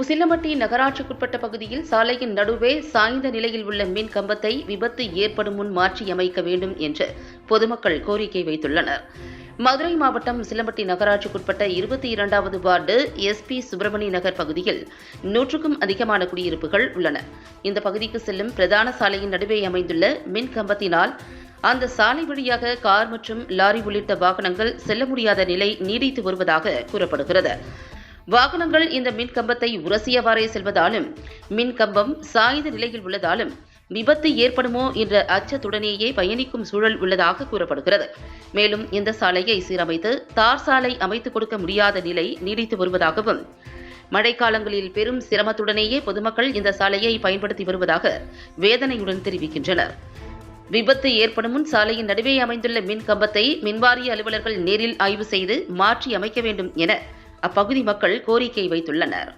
உசிலம்பட்டி நகராட்சிக்குட்பட்ட பகுதியில் சாலையின் நடுவே சாய்ந்த நிலையில் உள்ள மின் கம்பத்தை விபத்து ஏற்படும் முன் மாற்றியமைக்க வேண்டும் என்று பொதுமக்கள் கோரிக்கை வைத்துள்ளனர். மதுரை மாவட்டம் சிலம்பட்டி நகராட்சிக்குட்பட்ட இருபத்தி இரண்டாவது வார்டு எஸ்பி சுப்பிரமணி நகர் பகுதியில் நூற்றுக்கும் அதிகமான குடியிருப்புகள் உள்ளன. இந்த பகுதிக்கு செல்லும் பிரதான சாலையின் நடுவே அமைந்துள்ள மின் கம்பத்தினால் அந்த சாலை வழியாக கார் மற்றும் லாரி உள்ளிட்ட வாகனங்கள் செல்ல முடியாத நிலை நீடித்து வருவதாக கூறப்படுகிறது. வாகனங்கள் இந்த மின் கம்பத்தை உரசியவாறே செல்வதாலும் மின் கம்பம் சாய்ந்த நிலையில் உள்ளதாலும் விபத்து ஏற்படுமோ என்ற அச்சத்துடனேயே பயணிக்கும் சூழல் உள்ளதாக கூறப்படுகிறது. மேலும் இந்த சாலையை சீரமைத்து தார் சாலை அமைத்துக் கொடுக்க முடியாத நிலை நீடித்து வருவதாகவும் மழைக்காலங்களில் பெரும் சிரமத்துடனேயே பொதுமக்கள் இந்த சாலையை பயன்படுத்தி வருவதாக வேதனையுடன் தெரிவிக்கின்றனர். விபத்து ஏற்படும் முன் சாலையின் நடுவே அமைந்துள்ள மின் கம்பத்தை மின்வாரிய அலுவலர்கள் நேரில் ஆய்வு செய்து மாற்றி அமைக்க வேண்டும் என அப்பகுதி மக்கள் கோரிக்கை வைத்துள்ளனர்.